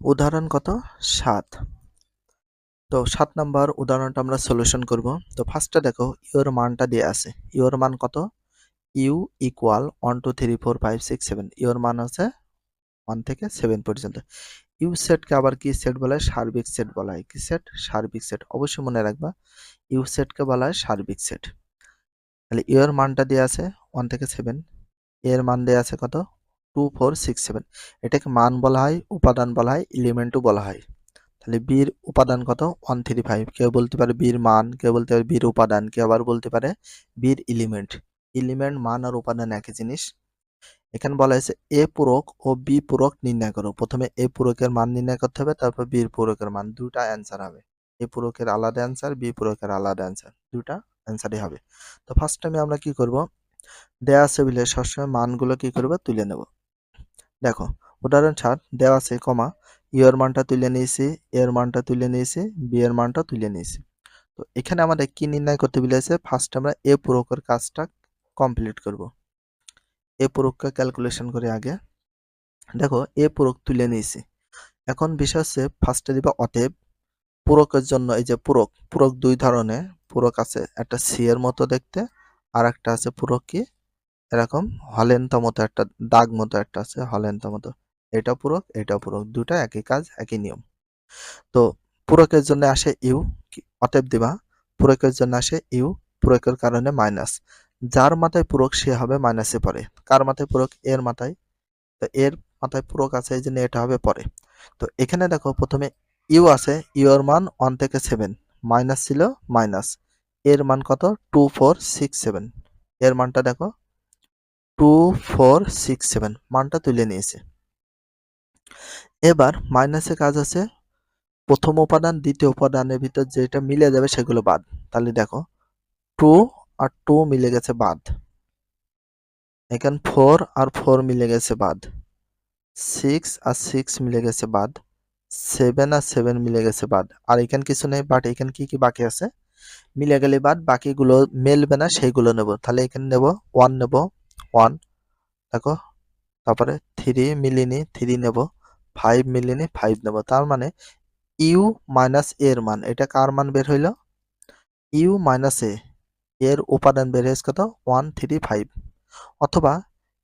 উদাহরণ কত? সাত। তো সাত নাম্বার উদাহরণটা আমরা সলিউশন করব। তো ফার্স্টে দেখো ইউর মানটা দিয়ে আছে। ইউর মান কত? U equal one two three four five six seven your মান আছে ওয়ান থেকে সেভেন পর্যন্ত। ইউ সেটকে আবার কি সেট বলা? হয় সার্বিক সেট বলা হয়। কি সেট সার্বিক সেট অবশ্যই মনে রাখবা ইউ সেটকে বলা হয় সার্বিক সেট তাহলে ইউর মানটা দিয়ে আছে ওয়ান থেকে সেভেন এর মান দেওয়া আছে কত? টু ফোর সিক্স সেভেন এটাকে মান বলা হয়, উপাদান বলা হয় এলিমেন্টও বলা হয়। তাহলে বীর উপাদান কত? ওয়ান থ্রি ফাইভ কেউ বলতে পারে বীর মান, কেউ বলতে পারে বীর উপাদান, কেউ আবার বলতে পারে বীর এলিমেন্ট এলিমেন্ট মান আর উপাদান একই জিনিস। এখানে বলা হয়েছে এ পূরক ও বি পূরক নির্ণয় করো। প্রথমে এ পূরকের মান নির্ণয় করতে হবে, তারপর বীর পূরকের মান। দুটা অ্যান্সার হবে। এ পূরকের আলাদা অ্যান্সার বি পূরকের আলাদা অ্যান্সার দুটা অ্যান্সারই হবে। তো ফার্স্ট টাইমে আমরা কি করব? দেয়া বলে সবসময় মানগুলো কি করব? তুলে নেব। দেখো, উদাহরণ ছাড়, দেওয়া আছে কমা, ইয়ের মানটা তুলে নিয়েছি, এর মানটা তুলে নিয়েছি, বি এর মানটা তুলে নিয়েছি। তো এখানে আমাদের কি নির্ণয় করতে বলেছে? ফার্স্ট আমরা এ পূরকের কাজটা কমপ্লিট করব। এ পূরককে ক্যালকুলেশন করে আগে। দেখো, এ পূরক তুলে নিয়েছি। এখন বিষয় হচ্ছে ফার্স্টে দিবা অতএব পুরকের জন্য, এই যে পূরক পূরক দুই ধরনের, পূরক আছে একটা সি এর মতো দেখতে আর একটা আছে পূরক কি? এরকম হলেন্তা মতো একটা দাগ মতো একটা আছে, হলেন্তা মতো। এটা পূরক এটা পূরক দুটা একই কাজ, একই নিয়ম। তো পূরকের জন্য আসে ইউ অতএব দিবা, পূরকের জন্য আসে ইউ, পূরকের কারণে মাইনাস। যার মাথায় পূরক সে হবে মাইনাসে পরে। কার মাথায় পূরক? এর মাথায়। তো এর মাথায় পূরক আছে, এই জন্য এটা হবে পরে। তো এখানে দেখো, প্রথমে ইউ আছে ইউ এর মান ওয়ান থেকে সেভেন। মাইনাস ছিল মাইনাস। এর মান কত? Two, four, six, seven. এর মানটা দেখো টু ফোর সিক্স সেভেন মানটা তুলে নিয়েছে। এবার মাইনাসে কাজ আছে, প্রথম উপাদান, দ্বিতীয় উপাদানের ভিতর যেটা মিলে যাবে সেগুলো বাদ। তাহলে দেখো টু আর টু মিলে গেছে বাদ। এখানে ফোর আর ফোর মিলে গেছে বাদ। সিক্স আর সিক্স মিলে গেছে বাদ। সেভেন আর সেভেন মিলে গেছে বাদ। আর এখানে কিছু নেই বাট এখানে কি কি বাকি আছে? মিলে গেলে বাদ, বাকিগুলো মেলবে না, সেইগুলো নেব। তাহলে এখানে নেব ওয়ান নেব ওয়ান দেখো, তারপরে থ্রি মিলিনি থ্রি নেব ফাইভ মিলিনি ফাইভ নেব, তার মানে ইউ মাইনাস এর মান, এটা কার মান বের হইল? ইউ মাইনাস এ এর উপাদান বের হয়েছে কত? ওয়ান থ্রি ফাইভ অথবা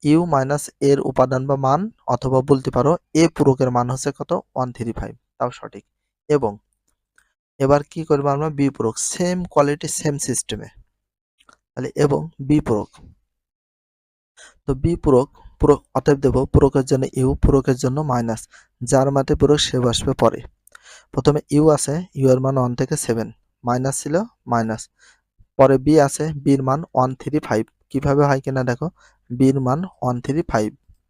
ইউ মাইনাস এর উপাদান বা মান, অথবা বলতে পারো এ পূরকের মান হচ্ছে কত? ওয়ান থ্রি ফাইভ তাও সঠিক, এবং এবার কি করব আমরা? বি পূরক সেম কোয়ালিটি সেম সিস্টেমে তাহলে এবং বি পূরক তো বি পূরক পূরক অতএব দেব পূরকের জন্য ইউ, পূরকের জন্য মাইনাস। যার মাতে পূরক সে বসবে পরে। প্রথমে ইউ আছে, ইউ এর মান ওয়ান থেকে সেভেন। মাইনাস ছিল মাইনাস। পরে বি আছে, বির মান ওয়ান থ্রি ফাইভ। কীভাবে হয় কিনা দেখো, বির মান ওয়ান থ্রি ফাইভ।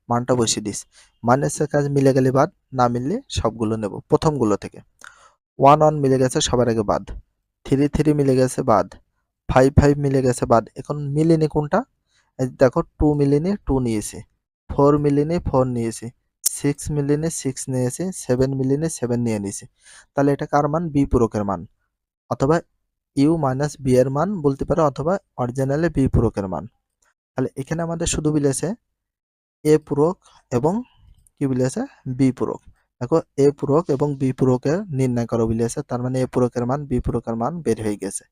মানটা বসিয়ে দিস। মাইনাসের কাজ মিলে গেলে বাদ, না মিললে সবগুলো নেব প্রথমগুলো থেকে। ওয়ান ওয়ান মিলে গেছে, সবার আগে বাদ। থ্রি থ্রি মিলে গেছে, বাদ। ফাইভ ফাইভ মিলে গেছে, বাদ। এখন মিলিনি কোনটা? দেখো টু মিলিনি টু নিয়েছি ফোর মিলিনি ফোর নিয়েছি সিক্স মিলিনি সিক্স নিয়েছি সেভেন মিলিনি সেভেন নিয়ে নিয়েছি। তাহলে এটা কার মান? বি পূরকের মান। অথবা ইউ মাইনাস বি এর মান বলতে পারো, অথবা অরিজিনালে বি পূরকের মান। তাহলে এখানে আমাদের শুধু বিলেছে এ পূরক এবং কি বিলেছে? বি পূরক। দেখো এ পূরক এবং বি পূরকের নির্ণয় করো বিলেছে, তার মানে এ পূরকের মান বি পূরকের মান বের হয়ে গেছে।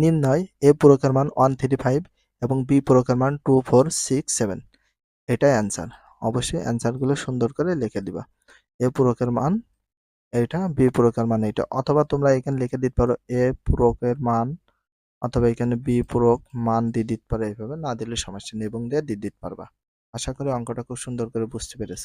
নির্ণয় এ পূরকের মান ওয়ান থ্রি ফাইভ এবং বি পূরকের মান টু ফোর সিক্স সেভেন এটাই অ্যান্সার অবশ্যই অ্যান্সারগুলো সুন্দর করে লিখে দিবা। এ পূরকের মান এটা বি পূরকের মান এটা। অথবা তোমরা এখানে লিখে দিতে পারো এ পূরকের মান অথবা এখানে বি পূরক মান দিয়ে দিতে পারো। এইভাবে না দিলে সমস্যা নেই এবং দিয়ে দিয়ে দিতে পারবা। আশা করি অঙ্কটা খুব সুন্দর করে বুঝতে পেরেছ।